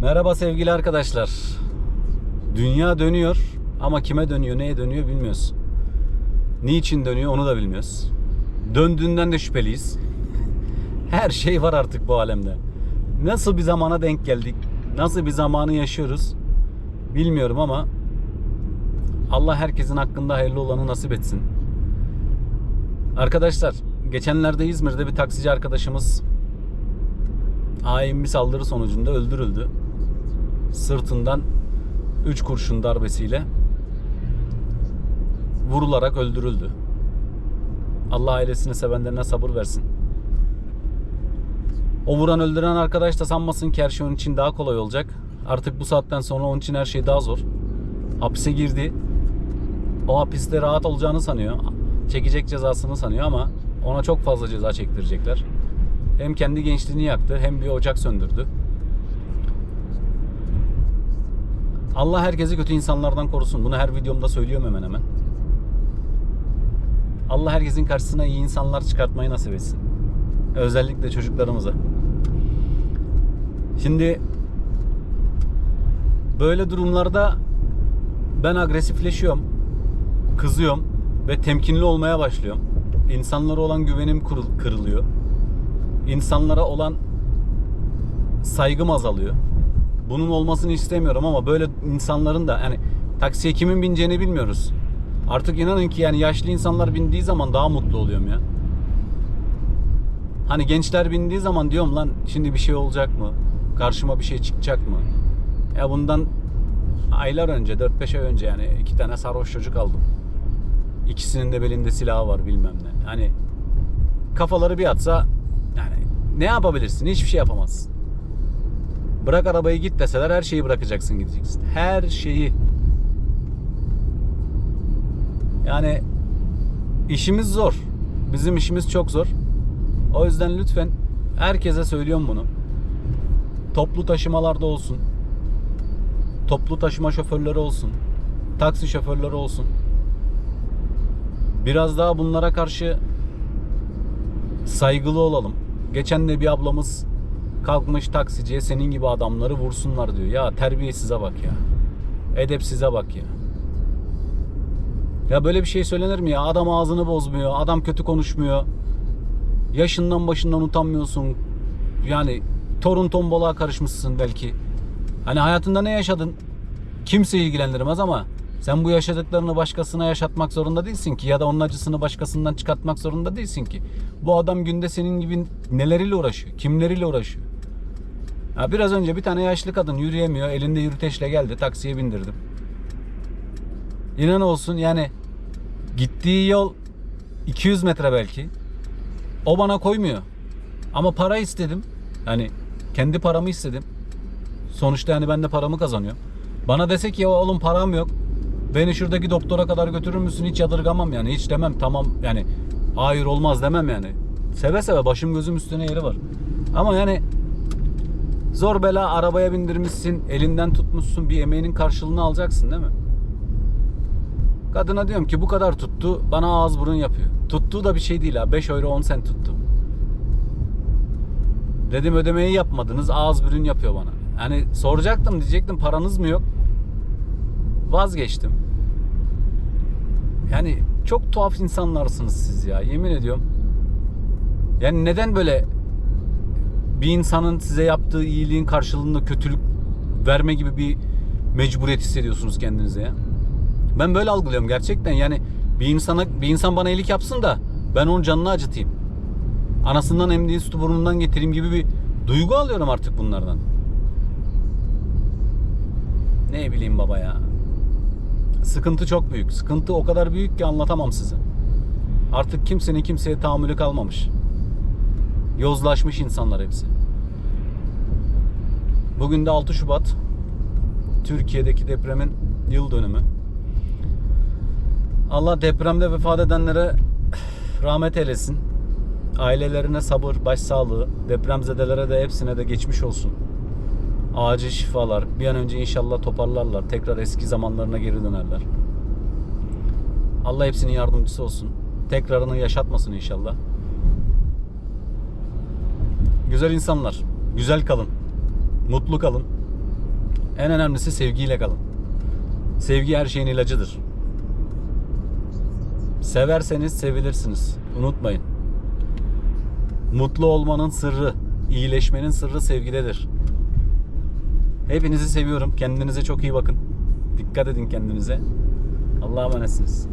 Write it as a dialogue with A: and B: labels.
A: Merhaba sevgili arkadaşlar. Dünya dönüyor ama kime dönüyor, neye dönüyor bilmiyoruz. Niçin dönüyor onu da bilmiyoruz. Döndüğünden de şüpheliyiz. Her şey var artık bu alemde. Nasıl bir zamana denk geldik? Nasıl bir zamanı yaşıyoruz? Bilmiyorum ama Allah herkesin hakkında hayırlı olanı nasip etsin. Arkadaşlar, geçenlerde İzmir'de bir taksici arkadaşımız hain bir saldırı sonucunda öldürüldü. Sırtından 3 kurşun darbesiyle vurularak öldürüldü. Allah ailesini sevenlerine sabır versin. O vuran öldüren arkadaş da sanmasın ki her şey onun için daha kolay olacak. Artık bu saatten sonra onun için her şey daha zor. Hapise girdi. O hapiste rahat olacağını sanıyor. Çekecek cezasını sanıyor ama ona çok fazla ceza çektirecekler. Hem kendi gençliğini yaktı hem bir ocak söndürdü. Allah herkesi kötü insanlardan korusun. Bunu her videomda söylüyorum hemen hemen. Allah herkesin karşısına iyi insanlar çıkartmayı nasip etsin. Özellikle çocuklarımıza. Şimdi böyle durumlarda ben agresifleşiyorum. Kızıyorum ve temkinli olmaya başlıyorum. İnsanlara olan güvenim kırılıyor. İnsanlara olan saygım azalıyor. Bunun olmasını istemiyorum ama böyle insanların da yani taksiye kimin bineceğini bilmiyoruz. Artık inanın ki yani yaşlı insanlar bindiği zaman daha mutlu oluyorum ya. Hani gençler bindiği zaman diyorum lan şimdi bir şey olacak mı? Karşıma bir şey çıkacak mı? Ya bundan aylar önce 4-5 ay önce yani iki tane sarhoş çocuk aldım. İkisinin de belinde silahı var bilmem ne. Hani kafaları bir atsa ne yapabilirsin? Hiçbir şey yapamazsın. Bırak arabayı git deseler her şeyi bırakacaksın gideceksin. Her şeyi. Yani işimiz zor. Bizim işimiz çok zor. O yüzden lütfen herkese söylüyorum bunu. Toplu taşımalarda olsun. Toplu taşıma şoförleri olsun. Taksi şoförleri olsun. Biraz daha bunlara karşı saygılı olalım. Geçen de bir ablamız kalkmış taksiciye senin gibi adamları vursunlar diyor. Ya terbiyesize bak ya. Edepsize bak ya. Ya böyle bir şey söylenir mi ya? Adam ağzını bozmuyor. Adam kötü konuşmuyor. Yaşından başından utanmıyorsun. Yani torun tombala karışmışsın belki. Hani hayatında ne yaşadın? Kimse ilgilendirmez ama sen bu yaşadıklarını başkasına yaşatmak zorunda değilsin ki ya da onun acısını başkasından çıkartmak zorunda değilsin ki. Bu adam günde senin gibi neleriyle uğraşıyor? Kimleriyle uğraşıyor? Ha biraz önce bir tane yaşlı kadın yürüyemiyor. Elinde yürüteçle geldi. Taksiye bindirdim. İnan olsun yani gittiği yol 200 metre belki. O bana koymuyor. Ama para istedim. Yani kendi paramı istedim. Sonuçta yani ben de paramı kazanıyorum. Bana dese ki ya oğlum param yok. Beni şuradaki doktora kadar götürür müsün? Hiç yadırgamam yani. Hiç demem tamam yani. Hayır olmaz demem yani. Seve seve başım gözüm üstüne yeri var. Ama yani zor bela arabaya bindirmişsin. Elinden tutmuşsun. Bir emeğinin karşılığını alacaksın değil mi? Kadına diyorum ki bu kadar tuttu. Bana ağız burun yapıyor. Tuttuğu da bir şey değil ha. 5 euro 10 sent tuttu. Dedim ödemeyi yapmadınız. Ağız burun yapıyor bana. Yani soracaktım diyecektim paranız mı yok? Vazgeçtim. Yani çok tuhaf insanlarsınız siz ya. Yemin ediyorum. Yani neden böyle bir insanın size yaptığı iyiliğin karşılığında kötülük verme gibi bir mecburiyet hissediyorsunuz kendinize ya? Ben böyle algılıyorum gerçekten. Yani bir insana bir insan bana iyilik yapsın da ben onun canını acıtayım. Anasından emdiği sütü burnundan getireyim gibi bir duygu alıyorum artık bunlardan. Ne bileyim baba ya. Sıkıntı çok büyük. Sıkıntı o kadar büyük ki anlatamam size. Artık kimsenin kimseye tahammülü kalmamış. Yozlaşmış insanlar hepsi. Bugün de 6 Şubat. Türkiye'deki depremin yıl dönümü. Allah depremde vefat edenlere rahmet eylesin. Ailelerine sabır, başsağlığı, depremzedelere de hepsine de geçmiş olsun. Acil şifalar. Bir an önce inşallah toparlarlar. Tekrar eski zamanlarına geri dönerler. Allah hepsinin yardımcısı olsun. Tekrarını yaşatmasın inşallah. Güzel insanlar. Güzel kalın. Mutlu kalın. En önemlisi sevgiyle kalın. Sevgi her şeyin ilacıdır. Severseniz sevilirsiniz. Unutmayın. Mutlu olmanın sırrı, iyileşmenin sırrı sevgidedir. Hepinizi seviyorum. Kendinize çok iyi bakın. Dikkat edin kendinize. Allah'a emanetsiniz.